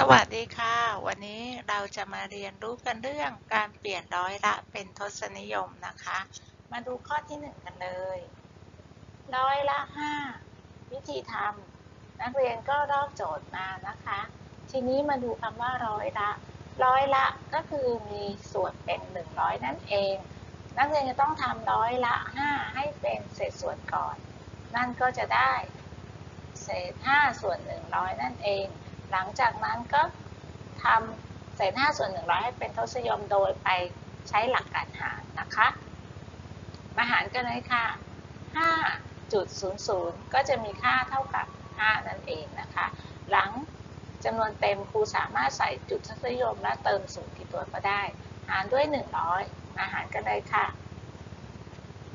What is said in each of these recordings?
สวัสดีค่ะ วันนี้เราจะมาเรียนรู้กันเรื่องการเปลี่ยนร้อยละเป็นทศนิยมนะคะ มาดูข้อที่หนึ่งกันเลย ร้อยละห้าวิธีทำนักเรียนก็รอบโจทย์มานะคะ ทีนี้มาดูคำว่าร้อยละ ร้อยละก็คือมีส่วนเป็น 100 นั่นเอง นักเรียนจะต้องทำร้อยละ 5 ให้เป็นเศษส่วนก่อน นั่นก็จะได้ เศษ 5 ส่วน 100 นั่นเอง หลังจากนั้นก็ทำเศษ5ส่วน100 ให้เป็นทศนิยมโดยไปใช้หลักการหารนะคะ มาหารกันเลยค่ะ 5.00 ก็จะมีค่าเท่ากับ 5 นั่นเองนะคะ หลังจำนวนเต็มครูสามารถใส่จุดทศนิยมและเติมศูนย์กี่ตัวก็ได้ หารด้วย 100 มาหารกันเลยค่ะ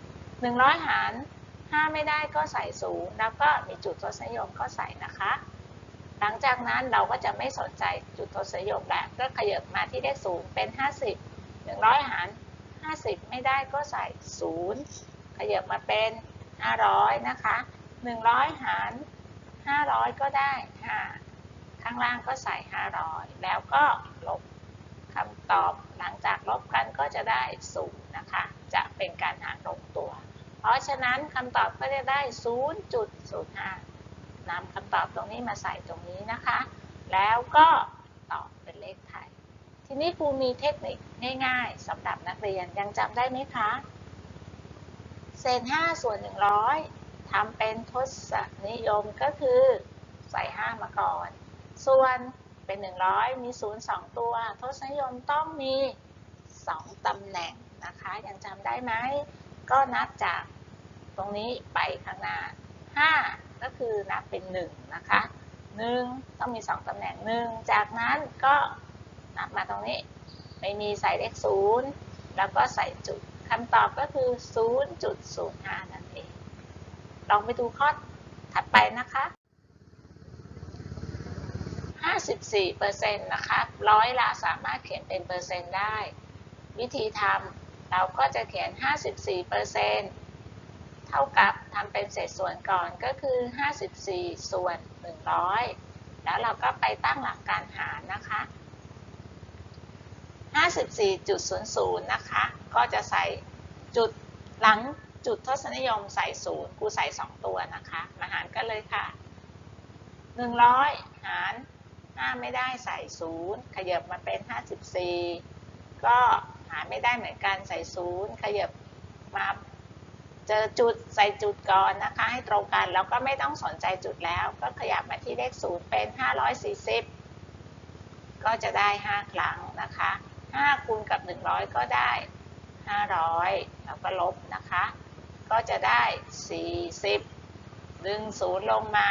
100 หาร 5 ไม่ได้ก็ใส่ศูนย์แล้วก็มีจุดทศนิยมก็ใส่นะคะ หลังจากนั้นเราก็จะไม่สนใจจุดทศนิยมแล้วก็ขยับมาที่เลขศูนย์เป็น 50 100 หาร 50 ไม่ได้ก็ใส่ศูนย์ขยับมาเป็น 500 นะคะ 100 หาร 500 ก็ได้ 5 ข้างล่างก็ใส่ 500 แล้วก็ลบคำตอบหลังจากลบกันก็จะได้ 0 นะคะ จะเป็นการหารลงตัว เพราะฉะนั้นคำตอบก็จะได้ 0.05 นำคำตอบตรงนี้มาใส่ตรงนี้นะคะ แล้วก็ตอบเป็นเลขไทย ทีนี้ครูมีเทคนิคง่าย ๆสำหรับนักเรียนยังจำได้ไหมคะ เศษ5ส่วน 100ทำเป็นทศนิยมก็คือใส่ 5 มาก่อน ส่วนเป็น 100 มี 0 2 ตัว ทศนิยมต้องมี 2ตำแหน่งนะคะ ยังจำได้ไหม ก็นับจากตรงนี้ไปข้างหน้า 5 ก็คือนับเป็น1นะคะ1ต้องมี 2 ตำแหน่ง 1 จากนั้นก็นับมาตรงนี้ ไม่มีใส่เลข0แล้วก็ใส่จุดคำตอบก็คือ 0.05 นั่นเอง ลองไปดูข้อถัดไปนะคะ 54%นะคะร้อยละสามารถเขียนเป็นเปอร์เซ็นต์ได้ วิธีทำเราก็จะเขียน 54% เท่ากับทำเป็นเศษส่วนก่อนก็คือ 54 ส่วน 100 แล้วเราก็ไปตั้งหลักการหารนะคะ 54.00 นะคะ ก็จะใส่จุดหลังจุดทศนิยมใส่ศูนย์กูใส่ 2 ตัวนะคะ มาหารกันเลยค่ะ 100 หาร 5 ไม่ได้ใส่ศูนย์ขยับมาเป็น 54 ก็หารไม่ได้เหมือนกันใส่ศูนย์ขยับมา เจอจุดใส่จุดก่อนนะคะ ให้ตรงกันแล้วก็ไม่ต้องสนใจจุดแล้ว ก็ขยับมาที่เลขศูนย์เป็น 540 ก็จะได้ 5 ครั้งนะคะ 5 คูณกับ 100 ก็ได้ 500 แล้วก็ลบนะคะ ก็จะได้ 40 ดึงศูนย์ลงมา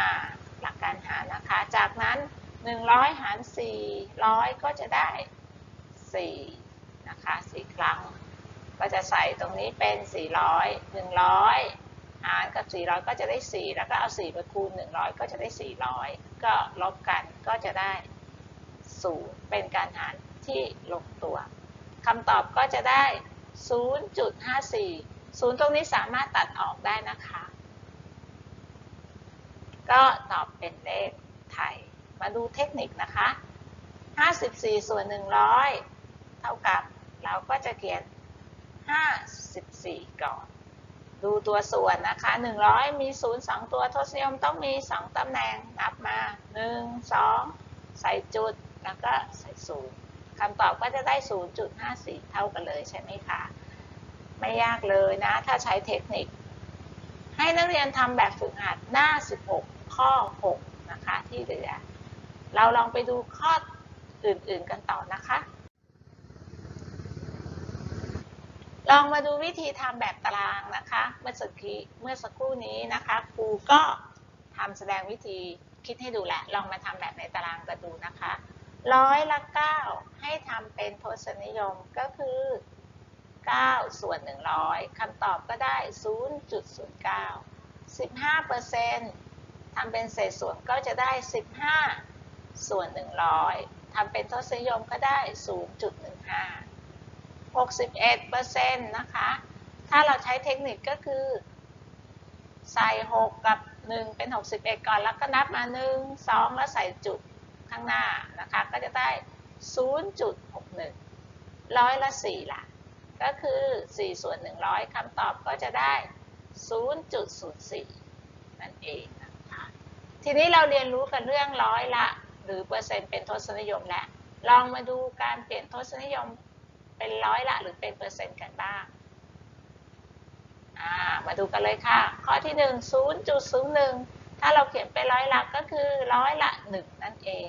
หลักการหารนะคะ จากนั้น 100 หาร 400 ก็จะได้ 4 นะคะ 4 ครั้ง จะใส่ตรงนี้เป็น 400 100 หารกับ 400 ก็จะได้ 4 แล้วก็เอา 4 ไปคูณ 100 ก็จะได้ 400 ก็ลบกันก็จะได้ 0 เป็นการหารที่ลงตัวคำตอบก็จะได้ 0.54 0 ตรงนี้สามารถตัดออกได้นะคะ ก็ตอบเป็นเลขไทย มาดูเทคนิคนะคะ 54 ส่วน 100 เท่ากับเราก็จะเขียน 54 ก่อน ดูตัวส่วนนะคะ 100 มี 0 2 ตัวทศนิยมต้องมี 2 ตำแหน่ง นับมา 1 2 ใส่จุด แล้วก็ใส่ศูนย์คำตอบก็จะได้ 0.54 เท่ากันเลยใช่ไหมคะ ไม่ยากเลยนะ ถ้าใช้เทคนิค ให้นักเรียนทำแบบฝึกหัดหน้า 16 ข้อ 6 นะคะที่เหลือ เราลองไปดูข้ออื่นๆกันต่อนะคะ ลองมาดูวิธีทำแบบตารางนะคะ เมื่อสักครู่เมื่อสักครู่นี้นะคะครูก็ทำแสดงวิธีคิดให้ดูแหละ ลองมาทำแบบในตารางกันดูนะคะ ร้อยละ 9 ให้ทำเป็นทศนิยมก็คือ 9 ส่วน 100คำตอบก็ได้ 0.09 15%ทำเป็นเศษส่วนก็จะได้ 15 ส่วน 100ทำเป็นทศนิยมก็ได้ 0.15 61%นะคะ ถ้าเราใช้เทคนิคก็คือ ใส่ 6 กับ 1 เป็น 61 ก่อน แล้วก็นับมา 1 2 แล้วใส่จุดข้างหน้านะคะ ก็จะได้ 0.61 ร้อยละ 4ละก็คือ 4 ส่วน 100 คำตอบก็จะได้ 0.04 นั่นเองนะคะ ทีนี้เราเรียนรู้กันเรื่องร้อยละ หรือเปอร์เซ็นต์เป็นทศนิยมแล้ว ลองมาดูการเปลี่ยนทศนิยม เป็นร้อยละหรือเป็นเปอร์เซ็นต์กันบ้างมาดูกันเลยค่ะ ข้อที่ 1 0.01 ถ้าเราเขียนเป็นร้อยละก็คือร้อยละ 1 นั่นเอง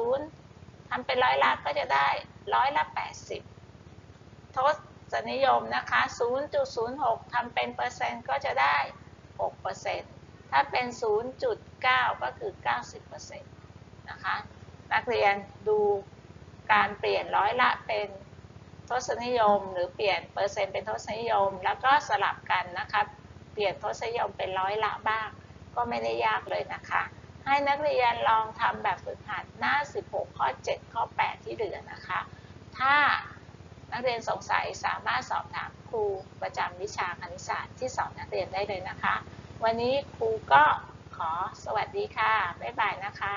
0.80 ทำเป็นร้อยละก็จะได้ร้อยละ 80 ทศนิยมนะคะ 0.06 ทำเป็นเปอร์เซ็นต์ก็จะได้ 6%ถ้าเป็น 0.9 ก็คือ 90%นะคะ นักเรียนดู การเปลี่ยนร้อยละเป็นทศนิยม หรือเปลี่ยนเปอร์เซ็นต์เป็นทศนิยม แล้วก็สลับกันนะคะเปลี่ยนทศนิยมเป็นร้อยละบ้าง ก็ไม่ได้ยากเลยนะคะ ให้นักเรียนลองทำแบบฝึกหัดหน้า 16 ข้อ 7 ข้อ 8 ที่เหลือนะคะ ถ้านักเรียนสงสัยสามารถสอบถามครูประจำวิชาคณิตศาสตร์ที่สอนนักเรียนได้เลยนะคะ วันนี้ครูก็ขอสวัสดีค่ะ บ๊ายบายนะคะ